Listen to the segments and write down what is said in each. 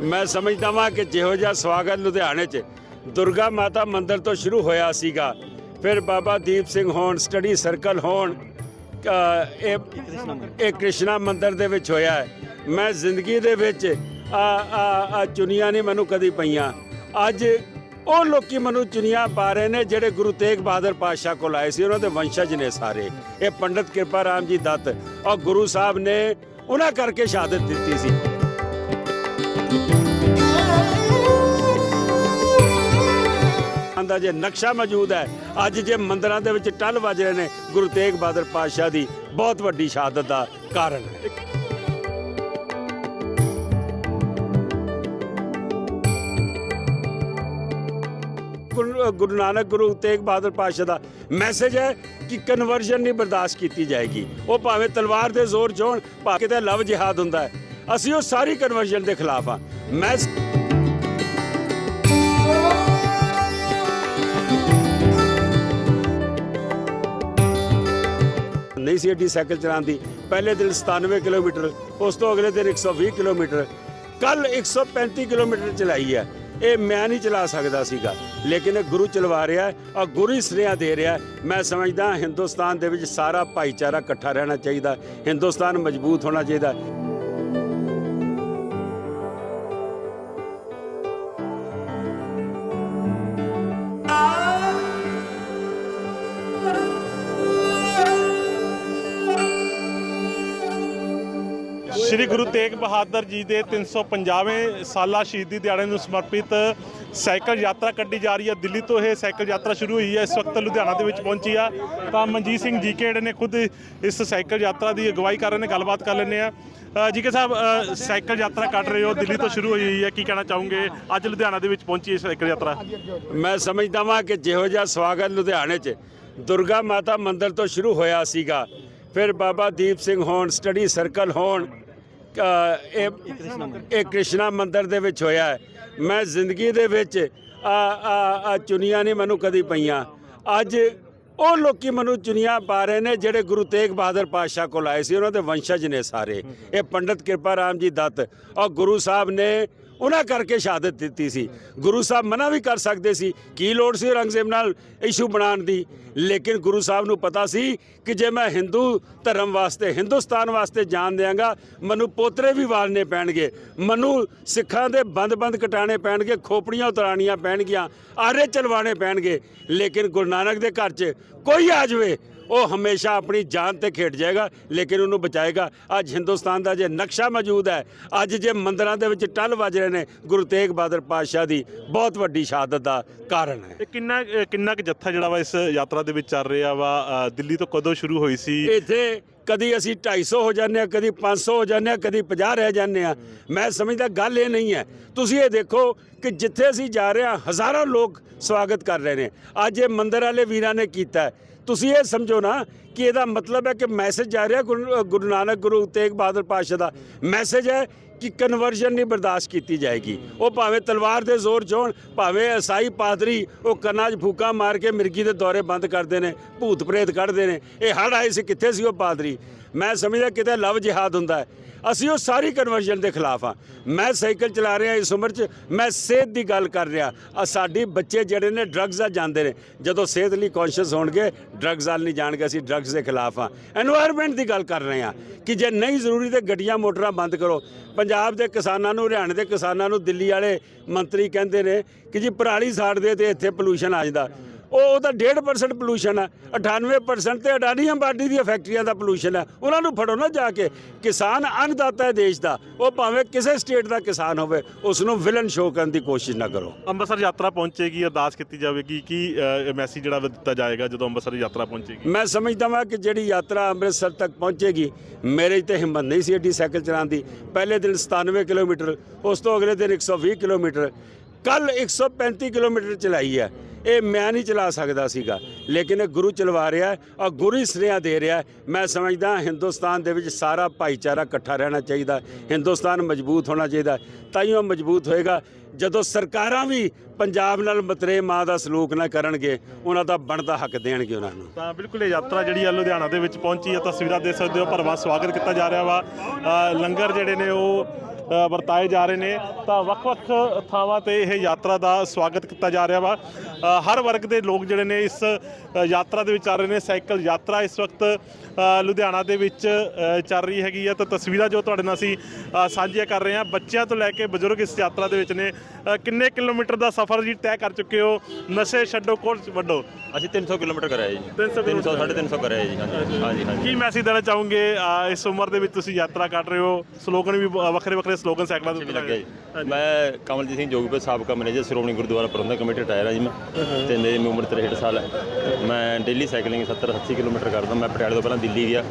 ਮੈਂ ਸਮਝਦਾ ਵਾਂ ਕਿ ਜਿਹੋ ਜਿਹਾ ਸਵਾਗਤ ਲੁਧਿਆਣੇ 'ਚ ਦੁਰਗਾ ਮਾਤਾ ਮੰਦਿਰ ਤੋਂ ਸ਼ੁਰੂ ਹੋਇਆ ਸੀਗਾ, ਫਿਰ ਬਾਬਾ ਦੀਪ ਸਿੰਘ ਹੋਣ, ਸਟੱਡੀ ਸਰਕਲ ਹੋਣ ਇਹ ਇਹ ਕ੍ਰਿਸ਼ਨਾ ਮੰਦਿਰ ਦੇ ਵਿੱਚ ਹੋਇਆ ਹੈ। ਮੈਂ ਜ਼ਿੰਦਗੀ ਦੇ ਵਿੱਚ ਆ ਆ ਆ ਚੁਨੀਆਂ ਨਹੀਂ ਮੈਨੂੰ ਕਦੀ ਪਈਆਂ। ਅੱਜ ਉਹ ਲੋਕੀ ਮੈਨੂੰ ਚੁਨੀਆਂ ਪਾ ਰਹੇ ਨੇ ਜਿਹੜੇ ਗੁਰੂ ਤੇਗ ਬਹਾਦਰ ਪਾਤਸ਼ਾਹ ਕੋਲ ਆਏ ਸੀ, ਉਹਨਾਂ ਦੇ ਵੰਸ਼ਜ ਨੇ ਸਾਰੇ। ਇਹ ਪੰਡਤ ਕਿਰਪਾ ਰਾਮ ਜੀ ਦੱਤ ਔਰ ਗੁਰੂ ਸਾਹਿਬ ਨੇ ਉਹਨਾਂ ਕਰਕੇ ਸ਼ਹਾਦਤ ਦਿੱਤੀ ਸੀ। ਦਾ ਜੇ ਨਕਸ਼ਾ ਮੌਜੂਦ ਹੈ, ਅੱਜ ਜੇ ਮੰਦਰਾਂ ਦੇ ਵਿੱਚ ਟੱਲ ਵੱਜ ਰਹੇ ਨੇ, ਗੁਰੂ ਤੇਗ ਬਹਾਦਰ ਪਾਤਸ਼ਾਹ ਦੀ ਬਹੁਤ ਵੱਡੀ ਸ਼ਹਾਦਤ ਦਾ ਕਾਰਨ ਹੈ। ਗੁਰੂ ਨਾਨਕ ਗੁਰੂ ਤੇਗ ਬਹਾਦਰ ਪਾਤਸ਼ਾਹ ਦਾ ਮੈਸੇਜ ਹੈ ਕਿ ਕਨਵਰਜਨ ਨਹੀਂ ਬਰਦਾਸ਼ਤ ਕੀਤੀ ਜਾਏਗੀ। ਉਹ ਭਾਵੇਂ ਤਲਵਾਰ ਦੇ ਜ਼ੋਰ ਚੋਣ ਭਾਵੇਂ ਕਿਤੇ ਲਵ ਜਿਹਾਦ ਹੁੰਦਾ ਹੈ। ਅਸੀਂ ਉਹ ਸਾਰੀ ਕਨਵਰਜਨ ਦੇ ਖਿਲਾਫ ਆ ਮੈਂ ਨਹੀਂ ਸੀ ਏਡੀ ਸਾਈਕਲ ਚਲਾਉਂਦੀ ਪਹਿਲੇ ਦਿਨ 97 ਕਿਲੋਮੀਟਰ, ਉਸ ਤੋਂ ਅਗਲੇ ਦਿਨ 120 ਕਿਲੋਮੀਟਰ। ਕੱਲ 135 ਕਿਲੋਮੀਟਰ ਚਲਾਈ ਹੈ। ਇਹ ਮੈਂ ਨਹੀਂ ਚਲਾ ਸਕਦਾ ਸੀਗਾ। ਲੇਕਿਨ ਇਹ ਗੁਰੂ ਚਲਵਾ ਰਿਹਾ ਹੈ ਔਰ ਗੁਰੂ ਹੀ ਸੁਨੇਹਾ ਦੇ ਰਿਹਾ ਮੈਂ ਸਮਝਦਾ ਹਿੰਦੁਸਤਾਨ ਦੇ ਵਿੱਚ ਸਾਰਾ ਭਾਈਚਾਰਾ ਇਕੱਠਾ ਰਹਿਣਾ ਚਾਹੀਦਾ। ਹਿੰਦੁਸਤਾਨ ਮਜ਼ਬੂਤ ਹੋਣਾ ਚਾਹੀਦਾ। ਸ੍ਰੀ ਗੁਰੂ ਤੇਗ ਬਹਾਦਰ ਜੀ ਦੇ 350ਵੇਂ ਸਾਲਾ ਸ਼ਹੀਦੀ ਦਿਹਾੜੇ ਨੂੰ ਸਮਰਪਿਤ ਸਾਈਕਲ ਯਾਤਰਾ ਕੱਢੀ ਜਾ ਰਹੀ ਹੈ। ਦਿੱਲੀ ਤੋਂ ਇਹ ਸਾਈਕਲ ਯਾਤਰਾ ਸ਼ੁਰੂ ਹੋਈ ਹੈ। ਇਸ ਵਕਤ ਲੁਧਿਆਣਾ ਦੇ ਵਿੱਚ ਪਹੁੰਚੀ ਆ। ਤਾਂ ਮਨਜੀਤ ਸਿੰਘ ਜੀਕੇ ਜਿਹੜੇ ਨੇ ਖੁਦ ਇਸ ਸਾਈਕਲ ਯਾਤਰਾ ਦੀ ਅਗਵਾਈ ਕਰ ਰਹੇ ਨੇ, ਗੱਲਬਾਤ ਕਰ ਲੈਂਦੇ ਆ। ਜੀ ਕੇ ਸਾਹਿਬ ਸਾਈਕਲ ਯਾਤਰਾ ਕੱਢ ਰਹੇ ਹੋ। ਦਿੱਲੀ ਤੋਂ ਸ਼ੁਰੂ ਹੋਈ ਹੋਈ ਹੈ। ਕੀ ਕਹਿਣਾ ਚਾਹੋਗੇ? ਅੱਜ ਲੁਧਿਆਣਾ ਦੇ ਵਿੱਚ ਪਹੁੰਚੀ ਹੈ ਸਾਈਕਲ ਯਾਤਰਾ। ਮੈਂ ਸਮਝਦਾ ਵਾਂ ਕਿ ਜਿਹੋ ਜਿਹਾ ਸਵਾਗਤ ਲੁਧਿਆਣੇ 'ਚ ਦੁਰਗਾ ਮਾਤਾ ਮੰਦਿਰ ਤੋਂ ਸ਼ੁਰੂ ਹੋਇਆ ਸੀਗਾ। ਫਿਰ ਬਾਬਾ ਦੀਪ ਸਿੰਘ ਹੋਣ, ਸਟੱਡੀ ਸਰਕਲ ਹੋਣ ਇਹ ਇਹ ਕ੍ਰਿਸ਼ਨਾ ਮੰਦਿਰ ਦੇ ਵਿੱਚ ਹੋਇਆ ਹੈ। ਮੈਂ ਜ਼ਿੰਦਗੀ ਦੇ ਵਿੱਚ ਆ ਆ ਆ ਚੁਨੀਆਂ ਨਹੀਂ ਮੈਨੂੰ ਕਦੀ ਪਈਆਂ। ਅੱਜ ਉਹ ਲੋਕੀ ਮੈਨੂੰ ਚੁਨੀਆਂ ਪਾ ਰਹੇ ਨੇ ਜਿਹੜੇ ਗੁਰੂ ਤੇਗ ਬਹਾਦਰ ਪਾਤਸ਼ਾਹ ਕੋਲ ਆਏ ਸੀ। ਉਹਨਾਂ ਦੇ ਵੰਸ਼ਜ ਨੇ ਸਾਰੇ। ਇਹ ਪੰਡਤ ਕਿਰਪਾ ਰਾਮ ਜੀ ਦੱਤ। ਔਰ ਗੁਰੂ ਸਾਹਿਬ ਨੇ ਉਹਨਾਂ ਕਰਕੇ ਸ਼ਹਾਦਤ ਦਿੱਤੀ ਸੀ। ਗੁਰੂ ਸਾਹਿਬ ਮਨਾ ਵੀ ਕਰ ਸਕਦੇ ਸੀ ਕੀ ਲੋੜ ਸੀ ਔਰੰਗਜ਼ੇਬ ਨਾਲ ਇਸ਼ੂ ਬਣਾਉਣ ਦੀ। ਲੇਕਿਨ ਗੁਰੂ ਸਾਹਿਬ ਨੂੰ ਪਤਾ ਸੀ ਕਿ ਜੇ ਮੈਂ ਹਿੰਦੂ ਧਰਮ ਵਾਸਤੇ, ਹਿੰਦੁਸਤਾਨ ਵਾਸਤੇ ਜਾਨ ਦਿਆਂਗਾ, ਮੈਨੂੰ ਪੋਤਰੇ ਵੀ ਵਾਲਨੇ ਪੈਣਗੇ, ਮੈਨੂੰ ਸਿੱਖਾਂ ਦੇ ਬੰਦ-ਬੰਦ ਕਟਾਣੇ ਪੈਣਗੇ, ਖੋਪੜੀਆਂ ਉਤਰਾਣੀਆਂ ਪੈਣਗੀਆਂ, ਆਰੇ ਚਲਵਾਣੇ ਪੈਣਗੇ। ਲੇਕਿਨ ਗੁਰੂ ਨਾਨਕ ਦੇ ਘਰ 'ਚ ਕੋਈ ਆ ਜਾਵੇ ਉਹ ਹਮੇਸ਼ਾ ਆਪਣੀ ਜਾਨ ਤੇ ਖੇਡ ਜਾਏਗਾ ਲੇਕਿਨ ਉਹਨੂੰ ਬਚਾਏਗਾ। ਅੱਜ ਹਿੰਦੁਸਤਾਨ ਦਾ ਜੇ ਨਕਸ਼ਾ ਮੌਜੂਦ ਹੈ ਅੱਜ ਜੇ ਮੰਦਰਾਂ ਦੇ ਵਿੱਚ ਟੱਲ ਵੱਜ ਰਹੇ ਨੇ ਗੁਰੂ ਤੇਗ ਬਹਾਦਰ ਪਾਤਸ਼ਾਹ ਦੀ ਬਹੁਤ ਵੱਡੀ ਸ਼ਹਾਦਤ ਦਾ ਕਾਰਨ ਹੈ। ਇਹ ਕਿੰਨਾ ਕਿੰਨਾ ਕੁ ਜੱਥਾ ਜਿਹੜਾ ਵਾ ਇਸ ਯਾਤਰਾ ਦੇ ਵਿੱਚ ਚੱਲ ਰਿਹਾ ਵਾ? ਦਿੱਲੀ ਤੋਂ ਕਦੋਂ ਸ਼ੁਰੂ ਹੋਈ ਸੀ? ਇੱਥੇ ਕਦੀ ਅਸੀਂ 250 ਹੋ ਜਾਂਦੇ ਆ ਕਦੀ 500 ਹੋ ਜਾਂਦੇ ਆ ਕਦੀ 50 ਰਹਿ ਜਾਂਦੇ ਆ ਮੈਂ ਸਮਝਦਾ ਗੱਲ ਇਹ ਨਹੀਂ ਹੈ। ਤੁਸੀਂ ਇਹ ਦੇਖੋ ਕਿ ਜਿੱਥੇ ਅਸੀਂ ਜਾ ਰਹੇ ਹਾਂ ਹਜ਼ਾਰਾਂ ਲੋਕ ਸਵਾਗਤ ਕਰ ਰਹੇ ਨੇ। ਅੱਜ ਇਹ ਮੰਦਰ ਵਾਲੇ ਵੀਰਾਂ ਨੇ ਕੀਤਾ। ਤੁਸੀਂ ਇਹ ਸਮਝੋ ਨਾ ਕਿ ਇਹਦਾ ਮਤਲਬ ਹੈ ਕਿ ਮੈਸੇਜ ਜਾ ਰਿਹਾ ਗੁਰੂ ਗੁਰੂ ਨਾਨਕ ਗੁਰੂ ਤੇਗ ਬਹਾਦਰ ਪਾਤਸ਼ਾਹ ਦਾ। ਮੈਸੇਜ ਹੈ ਕਿ ਕਨਵਰਜਨ ਨਹੀਂ ਬਰਦਾਸ਼ਤ ਕੀਤੀ ਜਾਏਗੀ। ਉਹ ਭਾਵੇਂ ਤਲਵਾਰ ਦੇ ਜ਼ੋਰ ਚੋਣ ਭਾਵੇਂ ਅਸਾਈ ਪਾਦਰੀ ਉਹ ਕੰਨਾਂ 'ਚ ਫੂਕਾਂ ਮਾਰ ਕੇ ਮਿਰਗੀ ਦੇ ਦੌਰੇ ਬੰਦ ਕਰਦੇ ਨੇ, ਭੂਤ ਪ੍ਰੇਤ ਕੱਢਦੇ ਨੇ। ਇਹ ਹੜ ਆਏ ਸੀ, ਕਿੱਥੇ ਸੀ ਉਹ ਪਾਦਰੀ? ਮੈਂ ਸਮਝਦਾ ਕਿਤੇ ਲਵ ਜਿਹਾਦ ਹੁੰਦਾ ਹੈ। ਅਸੀਂ ਉਹ ਸਾਰੀ ਕਨਵਰਜਨ ਦੇ ਖਿਲਾਫ ਆ ਮੈਂ ਸਾਈਕਲ ਚਲਾ ਰਿਹਾ ਇਸ ਉਮਰ 'ਚ, ਮੈਂ ਸਿਹਤ ਦੀ ਗੱਲ ਕਰ ਰਿਹਾ। ਆ ਸਾਡੀ ਬੱਚੇ ਜਿਹੜੇ ਨੇ ਡਰੱਗਸ ਆ ਜਾਂਦੇ ਨੇ। ਜਦੋਂ ਸਿਹਤ ਲਈ ਕੌਨਸ਼ੀਅਸ ਹੋਣਗੇ ਡਰੱਗਸ ਆਲ ਨਹੀਂ ਜਾਣਗੇ, ਅਸੀਂ ਡਰੱਗਸ ਦੇ ਖਿਲਾਫ ਆ এনवायरमेंट ਦੀ ਗੱਲ ਕਰ ਰਹੇ ਆ ਕਿ ਜੇ ਨਹੀਂ ਜ਼ਰੂਰੀ ਤੇ ਗੱਡੀਆਂ, ਮੋਟਰਾਂ ਬੰਦ ਕਰੋ। ਪੰਜਾਬ ਦੇ ਕਿਸਾਨਾਂ ਨੂੰ, ਹਰਿਆਣੇ ਦੇ ਕਿਸਾਨਾਂ ਨੂੰ, ਦਿੱਲੀ ਵਾਲੇ ਮੰਤਰੀ ਕਹਿੰਦੇ ਨੇ ਕਿ ਜੀ ਪਰਾਲੀ ਸਾੜ ਦੇ ਤੇ ਇੱਥੇ ਪੋਲੂਸ਼ਨ ਆ ਜਾਂਦਾ। ਉਹ ਉਹਦਾ 1.5% ਪੋਲੂਸ਼ਨ ਹੈ 98% ਤੇ ਅਡਾਨੀ ਅੰਬਾਨੀ ਦੀਆਂ ਫੈਕਟਰੀਆਂ ਦਾ ਪੋਲੂਸ਼ਨ ਹੈ। ਉਹਨਾਂ ਨੂੰ ਫੜੋ ਨਾ ਜਾ ਕੇ ਕਿਸਾਨ ਅੰਨਦਾਤਾ ਹੈ ਦੇਸ਼ ਦਾ ਉਹ ਭਾਵੇਂ ਕਿਸੇ ਸਟੇਟ ਦਾ ਕਿਸਾਨ ਹੋਵੇ ਉਸ ਨੂੰ ਵਿਲਨ ਸ਼ੋਅ ਕਰਨ ਦੀ ਕੋਸ਼ਿਸ਼ ਨਾ ਕਰੋ। ਅੰਮ੍ਰਿਤਸਰ ਯਾਤਰਾ ਪਹੁੰਚੇਗੀ ਅਰਦਾਸ ਕੀਤੀ ਜਾਵੇਗੀ ਕੀ ਮੈਸੇਜ ਜਿਹੜਾ ਦਿੱਤਾ ਜਾਏਗਾ ਜਦੋਂ ਅੰਮ੍ਰਿਤਸਰ ਯਾਤਰਾ ਪਹੁੰਚੇਗੀ। ਮੈਂ ਸਮਝਦਾ ਹਾਂ ਕਿ ਜਿਹੜੀ ਯਾਤਰਾ ਅੰਮ੍ਰਿਤਸਰ ਤੱਕ ਪਹੁੰਚੇਗੀ ਮੇਰੇ ਤੇ ਹਿੰਮਤ ਨਹੀਂ ਸੀ ਏਡੀ ਸਾਈਕਲ ਚਲਾਉਣ ਦੀ। ਪਹਿਲੇ ਦਿਨ 97 ਕਿਲੋਮੀਟਰ ਉਸ ਤੋਂ ਅਗਲੇ ਦਿਨ 120 ਕਿਲੋਮੀਟਰ ਕੱਲ 135 ਕਿਲੋਮੀਟਰ ਚਲਾਈ ਹੈ। ਇਹ ਮੈਂ ਨਹੀਂ ਚਲਾ ਸਕਦਾ ਸੀਗਾ। ਲੇਕਿਨ ਇਹ ਗੁਰੂ ਚਲਵਾ ਰਿਹਾ ਹੈ ਔਰ ਗੁਰੂ ਹੀ ਸੁਨੇਹਾ ਦੇ ਰਿਹਾ ਮੈਂ ਸਮਝਦਾ ਹਿੰਦੁਸਤਾਨ ਦੇ ਵਿੱਚ ਸਾਰਾ ਭਾਈਚਾਰਾ ਇਕੱਠਾ ਰਹਿਣਾ ਚਾਹੀਦਾ ਹਿੰਦੁਸਤਾਨ ਮਜ਼ਬੂਤ ਹੋਣਾ ਚਾਹੀਦਾ ਤਾਂ ਹੀ ਉਹ ਮਜ਼ਬੂਤ ਹੋਏਗਾ। ਜਦੋਂ ਸਰਕਾਰਾਂ ਵੀ ਪੰਜਾਬ ਨਾਲ ਮਤਰੇ ਮਾਂ ਦਾ ਸਲੂਕ ਨਾ ਕਰਨਗੇ, ਉਹਨਾਂ ਦਾ ਬਣਦਾ ਹੱਕ ਦੇਣਗੇ ਉਹਨਾਂ ਨੂੰ। ਤਾਂ ਬਿਲਕੁਲ ਇਹ ਯਾਤਰਾ ਜਿਹੜੀ ਆ ਲੁਧਿਆਣਾ ਦੇ ਵਿੱਚ ਪਹੁੰਚੀ ਆ, ਤਸਵੀਰਾਂ ਦੇਖ ਸਕਦੇ ਹੋ। ਭਰਵਾਂ ਸਵਾਗਤ ਕੀਤਾ ਜਾ ਰਿਹਾ ਵਾ। ਲੰਗਰ ਜਿਹੜੇ ਨੇ ਉਹ ਵਰਤਾਏ ਜਾ ਰਹੇ ਨੇ। ਤਾਂ ਵੱਖ-ਵੱਖ ਥਾਵਾਂ ਤੇ ਇਹ ਯਾਤਰਾ ਦਾ ਸਵਾਗਤ ਕੀਤਾ ਜਾ ਰਿਹਾ ਵਾ। ਹਰ ਵਰਗ ਦੇ ਲੋਕ ਜਿਹੜੇ ਨੇ ਇਸ ਯਾਤਰਾ ਦੇ ਵਿੱਚ ਆ ਰਹੇ ਨੇ। ਸਾਈਕਲ ਯਾਤਰਾ ਇਸ ਵਕਤ ਲੁਧਿਆਣਾ ਦੇ ਵਿੱਚ ਚੱਲ ਰਹੀ ਹੈਗੀ ਆ। ਤਾਂ ਤਸਵੀਰਾਂ ਜੋ ਤੁਹਾਡੇ ਨਾਲ ਅਸੀਂ ਸਾਂਝੀਆਂ ਕਰ ਰਹੇ ਹਾਂ। ਬੱਚਿਆਂ ਤੋਂ ਲੈ ਕੇ ਬਜ਼ੁਰਗ ਇਸ ਯਾਤਰਾ ਦੇ ਵਿੱਚ ਨੇ। ਕਿੰਨੇ ਕਿਲੋਮੀਟਰ ਦਾ ਸਫ਼ਰ ਜੀ ਤੈਅ ਕਰ ਚੁੱਕੇ ਹੋ? ਨਸ਼ੇ ਛੱਡੋ ਕੋਰਸ ਵੱਡੋ ਅਸੀਂ 300 ਕਿਲੋਮੀਟਰ ਕਰਿਆ ਜੀ। 300 300 350 ਕਰਿਆ ਜੀ ਹਾਂਜੀ। ਹਾਂਜੀ ਕੀ ਮੈਸੇਜ ਦੇਣਾ ਚਾਹੋਗੇ? ਇਸ ਉਮਰ ਦੇ ਵਿੱਚ ਤੁਸੀਂ ਯਾਤਰਾ ਕਰ ਰਹੇ ਹੋ। ਸਲੋਗਨ ਵੀ ਵੱਖਰੇ ਵੱਖਰੇ ਸਲੋਗਨ ਸਾਈਕਲਾਂ ਦੇ ਵੀ ਲੱਗਿਆ ਜੀ। ਮੈਂ ਕਮਲਜੀਤ ਸਿੰਘ ਜੋਗੀਪੁਰ ਸਾਬਕਾ manager Shiromani Gurdwara Prabandhak committee retire ਹਾਂ ਜੀ ਮੈਂ। ਤੇ ਮੇਰੀ ਉਮਰ 63 ਸਾਲ ਹੈ ਮੈਂ ਡੇਲੀ ਸਾਈਕਲਿੰਗ 70 80 ਕਿਲੋਮੀਟਰ ਕਰਦਾ। ਮੈਂ ਪਟਿਆਲੇ ਤੋਂ ਪਹਿਲਾਂ ਦਿੱਲੀ ਗਿਆ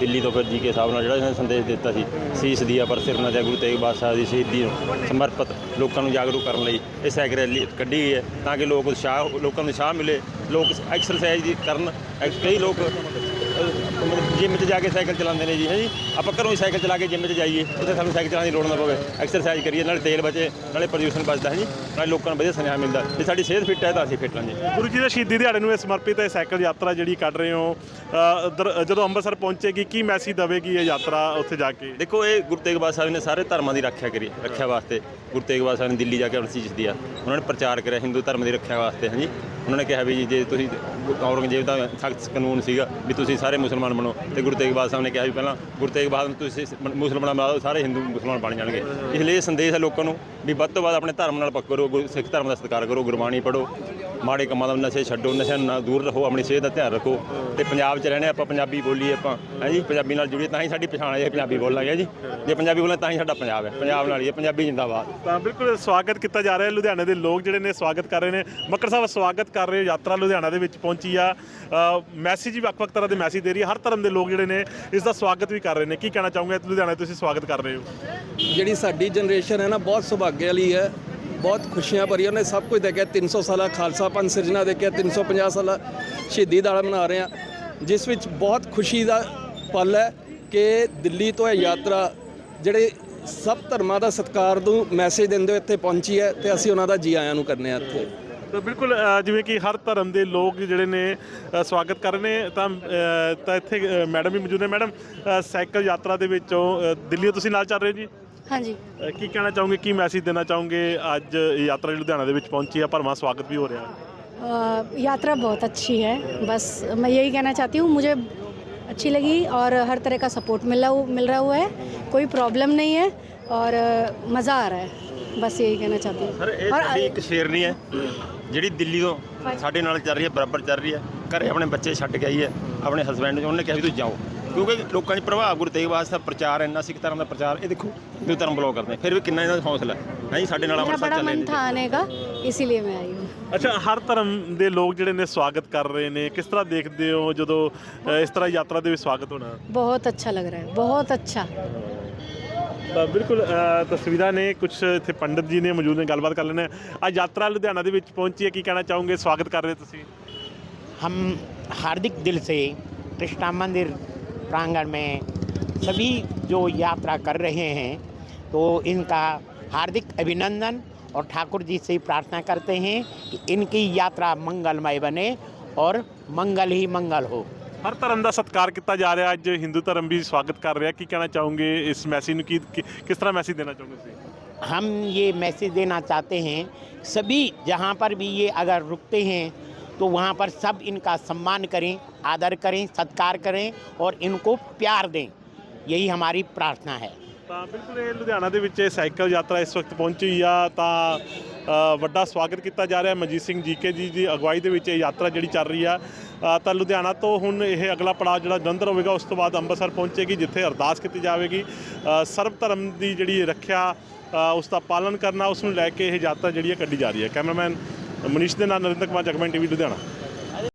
ਦਿੱਲੀ ਤੋਂ ਫਿਰ ਜੀਕੇ ਸਾਹਿਬ ਨਾਲ ਜਿਹੜਾ ਇਹਨਾਂ ਨੇ ਸੰਦੇਸ਼ ਦਿੱਤਾ ਸੀ ਸੀਸ ਦੀਆ ਪਰ ਸਿਰ ਨਾ ਦਿਆ ਗੁਰੂ ਤੇਗ ਬਹਾਦਰ ਦੀ ਸ਼ਹੀਦੀ ਨੂੰ ਸਮਰਪਿਤ ਲੋਕਾਂ ਨੂੰ ਜਾਗਰੂਕ ਕਰਨ ਲਈ ਇਹ ਸਾਈਕਲ ਰੈਲੀ ਕੱਢੀ ਗਈ ਹੈ ਤਾਂ ਕਿ ਲੋਕ ਉਤਸ਼ਾਹ ਲੋਕਾਂ ਨੂੰ ਉਤਸ਼ਾਹ ਮਿਲੇ। ਲੋਕ ਐਕਸਰਸਾਈਜ਼ ਦੀ ਕਰਨ। ਕਈ ਲੋਕ ਜਿਮ 'ਚ ਜਾ ਕੇ ਸਾਈਕਲ ਚਲਾਉਂਦੇ ਨੇ ਜੀ ਹੈ ਜੀ? ਆਪਾਂ ਘਰੋਂ ਹੀ ਸਾਈਕਲ ਚਲਾ ਕੇ ਜਿਮ 'ਚ ਜਾਈਏ ਉੱਥੇ ਸਾਨੂੰ ਸਾਈਕਲ ਚਲਾਉਣ ਦੀ ਲੋੜ ਨਾ ਪਵੇ। ਐਕਸਰਸਾਈਜ਼ ਕਰੀਏ ਨਾਲੇ ਤੇਲ ਬਚੇ ਨਾਲੇ ਪ੍ਰਦੂਸ਼ਣ ਬਚਦਾ ਹੈ ਜੀ? ਨਾਲੇ ਲੋਕਾਂ ਨੂੰ ਵਧੀਆ ਸੁਨੇਹਾ ਮਿਲਦਾ। ਜੇ ਸਾਡੀ ਸਿਹਤ ਫਿੱਟ ਹੈ ਤਾਂ ਅਸੀਂ ਫਿੱਟ ਹਾਂ ਜੀ ਗੁਰੂ ਜੀ ਦੇ ਸ਼ਹੀਦੀ ਦਿਹਾੜੇ ਨੂੰ ਇਹ ਸਮਰਪਿਤ ਇਹ ਸਾਈਕਲ ਯਾਤਰਾ ਜਿਹੜੀ ਕੱਢ ਰਹੇ ਹੋ ਜਦੋਂ ਅੰਮ੍ਰਿਤਸਰ ਪਹੁੰਚੇਗੀ ਕੀ ਮੈਸੇਜ ਦੇਵੇਗੀ ਇਹ ਯਾਤਰਾ ਉੱਥੇ ਜਾ ਕੇ? ਦੇਖੋ ਇਹ ਗੁਰੂ ਤੇਗ ਬਹਾਦਰ ਸਾਹਿਬ ਨੇ ਸਾਰੇ ਧਰਮਾਂ ਦੀ ਰੱਖਿਆ ਕਰੀ ਰੱਖਿਆ ਵਾਸਤੇ। ਗੁਰੂ ਤੇਗ ਬਹਾਦਰ ਸਾਹਿਬ ਨੇ ਦਿੱਲੀ ਜਾ ਕੇ ਅਰਸੀ ਜਿੱਤੀ ਆ। ਉਹਨਾਂ ਨੇ ਪ੍ਰਚਾਰ ਕਰਿਆ ਹਿੰਦੂ ਧਰਮ ਦੀ ਰੱਖਿਆ ਵਾਸਤੇ ਹਾਂਜੀ ਉਹਨਾਂ ਨੇ ਕਿਹਾ ਵੀ ਜੀ, ਜੇ ਤੁਸੀਂ ਔਰੰਗਜ਼ੇਬ ਦਾ ਸਖਤ ਕਾਨੂੰਨ ਸੀਗਾ ਵੀ ਤੁਸੀਂ ਸਾਰੇ ਮੁਸਲਮਾਨ ਬਣੋ, ਤੇ ਗੁਰੂ ਤੇਗ ਬਹਾਦਰ ਸਾਹਿਬ ਨੇ ਕਿਹਾ ਵੀ ਪਹਿਲਾਂ ਗੁਰੂ ਤੇਗ ਬਹਾਦਰ ਨੂੰ ਤੁਸੀਂ ਮ- ਮੁਸਲਮਾਨ ਬਣਾ ਦਿਓ, ਸਾਰੇ ਹਿੰਦੂ ਮੁਸਲਮਾਨ ਬਣ ਜਾਣਗੇ। ਇਸ ਲਈ ਇਹ ਸੰਦੇਸ਼ ਹੈ ਲੋਕਾਂ ਨੂੰ ਵੀ ਵੱਧ ਤੋਂ ਵੱਧ ਆਪਣੇ ਧਰਮ ਨਾਲ ਪੱਕ ਕਰੋ ਗੁਰੂ ਸਿੱਖ ਧਰਮ ਦਾ ਸਤਿਕਾਰ ਕਰੋ, ਗੁਰਬਾਣੀ ਪੜੋ ਮਾੜੇ ਕੰਮਾਂ ਦਾ ਨਸ਼ੇ ਛੱਡੋ ਨਸ਼ਿਆਂ ਨਾਲ ਦੂਰ ਰਹੋ ਆਪਣੀ ਸਿਹਤ ਦਾ ਧਿਆਨ ਰੱਖੋ। ਤੇ ਪੰਜਾਬ 'ਚ ਰਹਿਣੇ ਆਪਾਂ ਪੰਜਾਬੀ ਬੋਲੀਏ ਆਪਾਂ। ਹੈ ਜੀ ਪੰਜਾਬੀ ਨਾਲ ਜੁੜੀਏ ਤਾਂ ਹੀ ਸਾਡੀ ਪਛਾਣ ਹੈ ਪੰਜਾਬੀ ਬੋਲਾਂਗੇ ਜੀ। ਜੇ ਪੰਜਾਬੀ ਬੋਲਾਂ ਤਾਂ ਹੀ ਸਾਡਾ ਪੰਜਾਬ ਹੈ। ਪੰਜਾਬ ਨਾਲ ਹੀ ਹੈ ਪੰਜਾਬੀ ਜਿੰਦਾਬਾਦ। ਤਾਂ ਬਿਲਕੁਲ ਸਵਾਗਤ ਕੀਤਾ ਜਾ ਰਿਹਾ ਹੈ। ਲੁਧਿਆਣੇ ਦੇ ਲੋਕ ਜਿਹੜੇ ਨੇ ਸਵਾਗਤ ਕਰ ਰਹੇ ਨੇ। ਮੱਕੜ ਸਾਹਿਬ ਸਵਾਗਤ ਕਰ ਰਹੇ ਹੋ। ਯਾਤਰਾ ਲੁਧਿਆਣਾ ਦੇ ਵਿੱਚ ਪਹੁੰਚੀ ਆ। ਮੈਸੇਜ ਵੀ ਵੱਖ-ਵੱਖ ਤਰ੍ਹਾਂ ਦੇ ਮੈਸੇਜ ਦੇ ਰਹੀ ਹੈ। ਹਰ ਧਰਮ ਦੇ ਲੋਕ ਜਿਹੜੇ ਨੇ ਇਸ ਦਾ ਸਵਾਗਤ ਵੀ ਕਰ ਰਹੇ ਨੇ। ਕੀ ਕਹਿਣਾ ਚਾਹੋਗੇ? ਲੁਧਿਆਣੇ ਤੁਸੀਂ ਸਵਾਗਤ ਕਰ ਰਹੇ ਹੋ। ਜਿਹੜੀ ਸਾਡੀ ਜਨਰੇਸ਼ਨ ਹੈ ਨਾ ਬਹੁਤ ਸੁਭਾਗੇ ਵਾਲੀ ਹੈ। ਬਹੁਤ ਖੁਸ਼ੀਆਂ ਭਰੀਆਂ ਉਹਨੇ ਸਭ ਕੁਝ ਦੇਖਿਆ। 300 ਸਾਲਾ ਖਾਲਸਾ ਪੰਥ ਸਿਰਜਣਾ ਦੇਖਿਆ। 350 ਸਾਲਾ ਸ਼ਹੀਦੀ ਦਿਹਾੜਾ ਮਨਾ ਰਹੇ ਹਾਂ ਜਿਸ ਵਿੱਚ ਬਹੁਤ ਖੁਸ਼ੀ ਦਾ ਪਲ ਹੈ ਕਿ ਦਿੱਲੀ ਤੋਂ ਇਹ ਯਾਤਰਾ ਜਿਹੜੇ ਸਭ ਧਰਮਾਂ ਦਾ ਸਤਿਕਾਰ ਨੂੰ ਮੈਸੇਜ ਦਿੰਦੇ ਹੋਏ ਇੱਥੇ ਪਹੁੰਚੀ ਹੈ ਤੇ ਅਸੀਂ ਉਹਨਾਂ ਦਾ ਜੀ ਆਇਆਂ ਨੂੰ ਕਰਨੇ ਆ ਇੱਥੇ। ਤਾਂ ਬਿਲਕੁਲ ਜਿਵੇਂ ਕਿ ਹਰ ਧਰਮ ਦੇ ਲੋਕ ਜਿਹੜੇ ਨੇ ਸਵਾਗਤ ਕਰ ਰਹੇ ਨੇ ਤਾਂ ਤਾਂ ਇੱਥੇ ਮੈਡਮ ਵੀ ਮੌਜੂਦ ਨੇ। ਮੈਡਮ ਸਾਈਕਲ ਯਾਤਰਾ ਦੇ ਵਿੱਚੋਂ ਅ, ਦਿੱਲੀ ਤੁਸੀਂ ਨਾਲ ਚੱਲ ਰਹੇ ਹੋ ਜੀ? ਹਾਂਜੀ ਅ, ਕੀ ਕਹਿਣਾ ਚਾਹੋਗੇ ਕੀ ਮੈਸੇਜ ਦੇਣਾ ਚਾਹੋਗੇ ਅੱਜ ਇਹ ਯਾਤਰਾ ਜਿਹੜੀ ਲੁਧਿਆਣਾ ਦੇ ਵਿੱਚ ਪਹੁੰਚੀ ਆ ਭਰਵਾਂ ਸਵਾਗਤ ਵੀ ਹੋ ਰਿਹਾ ਹੈ अ, यात्रा बहुत अच्छी है बस मैं यही कहना चाहती हूँ मुझे अच्छी लगी और हर तरह का सपोर्ट मिल रहा मिल रहा हुआ है कोई प्रॉब्लम नहीं है और मज़ा आ रहा है बस यही कहना चाहती ਸਰ हूँ ਇਹ और ਸਾਡੀ ਇੱਕ ਸ਼ੇਰਨੀ ਹੈ ਜਿਹੜੀ ਦਿੱਲੀ ਤੋਂ ਸਾਡੇ ਨਾਲ ਚੱਲ ਰਹੀ ਹੈ ਬਰਾਬਰ ਚੱਲ ਰਹੀ ਹੈ ਘਰੇ ਆਪਣੇ ਬੱਚੇ ਛੱਡ ਕੇ ਆਈ ਹੈ ਆਪਣੇ ਹਸਬੈਂਡ ਨੂੰ ਉਹਨੇ ਕਿਹਾ ਵੀ ਤੁਸੀਂ ਜਾਓ ਕਿਉਂਕਿ ਲੋਕਾਂ 'ਚ ਪ੍ਰਭਾਵ ਗੁਰੂ ਤੇਗ ਬਹਾਦਰ ਸਾਹਿਬ ਪ੍ਰਚਾਰ ਇੰਨਾ ਸਿੱਖ ਧਰਮ ਦਾ ਪ੍ਰਚਾਰ ਇਹ ਦੇਖੋ ਹਿੰਦੂ ਧਰਮ ਬਲੌਗ ਕਰਦੇ ਫਿਰ ਵੀ ਕਿੰਨਾ ਇਹਨਾਂ ਦਾ ਹੌਸਲਾ ਹੈ ਹੈ ਜੀ ਸਾਡੇ ਨਾਲ मेरा ਅੰਮ੍ਰਿਤਸਰ बड़ा ਚੱਲੇ मन ਨੇ था आने का इसीलिए मैं आई हूँ ਅੱਛਾ ਹਰ ਧਰਮ ਦੇ ਲੋਕ ਜਿਹੜੇ ਨੇ ਸਵਾਗਤ ਕਰ ਰਹੇ ਨੇ ਕਿਸ ਤਰ੍ਹਾਂ ਦੇਖਦੇ ਹੋ ਜਦੋਂ ਅ, ਇਸ ਤਰ੍ਹਾਂ ਯਾਤਰਾ ਦੇ ਵਿੱਚ ਸਵਾਗਤ ਹੋਣਾ बहुत अच्छा लग रहा है बहुत अच्छा ਤਾਂ ਬਿਲਕੁਲ ਅ, ਤਸਵੀਰਾਂ ਨੇ ਕੁਝ ਇੱਥੇ ਪੰਡਤ ਜੀ ਨੇ ਮੌਜੂਦ ਨੇ ਗੱਲਬਾਤ ਕਰ ਲੈਣੇ ਆ ਯਾਤਰਾ ਲੁਧਿਆਣਾ ਦੇ ਵਿੱਚ ਪਹੁੰਚੀ ਹੈ ਕੀ ਕਹਿਣਾ ਚਾਹੋਗੇ ਸਵਾਗਤ ਕਰ ਰਹੇ ਤੁਸੀਂ हम हार्दिक दिल से कृष्णा मंदिर प्रांगण में सभी जो यात्रा कर रहे हैं तो इनका हार्दिक अभिनंदन और ठाकुर जी से प्रार्थना करते हैं कि इनकी यात्रा मंगलमय बने और मंगल ही मंगल हो ਹਰ ਧਰਮ ਦਾ ਸਤਿਕਾਰ ਕੀਤਾ ਜਾ ਰਿਹਾ ਅੱਜ ਹਿੰਦੂ ਧਰਮ ਵੀ ਸਵਾਗਤ ਕਰ ਰਿਹਾ ਕੀ ਕਹਿਣਾ ਚਾਹੋਗੇ ਇਸ ਮੈਸੇਜ ਨੂੰ ਕੀ ਕੀ- ਕਿਸ ਤਰ੍ਹਾਂ ਮੈਸੇਜ ਦੇਣਾ ਚਾਹੋਗੇ ਤੁਸੀਂ हम ये मैसेज देना चाहते हैं सभी जहाँ पर भी ये अगर रुकते हैं तो वहाँ पर सब इनका सम्मान करें आदर करें सत्कार करें और इनको प्यार दें यही हमारी प्रार्थना है ਤਾਂ ਬਿਲਕੁਲ ਇਹ ਲੁਧਿਆਣਾ ਦੇ ਵਿੱਚ ਇਹ ਸਾਈਕਲ ਯਾਤਰਾ ਇਸ ਵਕਤ ਪਹੁੰਚੀ ਹੋਈ ਆ ਤਾਂ ਅ, ਵੱਡਾ ਸਵਾਗਤ ਕੀਤਾ ਜਾ ਰਿਹਾ ਮਨਜੀਤ ਸਿੰਘ ਜੀਕੇ ਜੀ ਦੀ ਅਗਵਾਈ ਦੇ ਵਿੱਚ ਇਹ ਯਾਤਰਾ ਜਿਹੜੀ ਚੱਲ ਰਹੀ ਆ ਅ, ਤਾਂ ਲੁਧਿਆਣਾ ਤੋਂ ਹੁਣ ਇਹ ਅਗਲਾ ਪੜਾਅ ਜਿਹੜਾ ਜਲੰਧਰ ਹੋਵੇਗਾ ਉਸ ਤੋਂ ਬਾਅਦ ਅੰਮ੍ਰਿਤਸਰ ਪਹੁੰਚੇਗੀ ਜਿੱਥੇ ਅਰਦਾਸ ਕੀਤੀ ਜਾਵੇਗੀ ਅ, ਸਰਬ ਧਰਮ ਦੀ ਜਿਹੜੀ ਰੱਖਿਆ ਅ, ਉਸ ਦਾ ਪਾਲਣ ਕਰਨਾ ਉਸ ਨੂੰ ਲੈ ਕੇ ਇਹ ਯਾਤਰਾ ਜਿਹੜੀ ਹੈ ਕੱਢੀ ਜਾ ਰਹੀ ਹੈ ਕੈਮਰਾਮੈਨ ਮਨੀਸ਼ ਦੇ ਨਾਲ ਨਰਿੰਦਰ ਕੁਮਾਰ ਜਗਮਨ ਟੀਵੀ ਲੁਧਿਆਣਾ।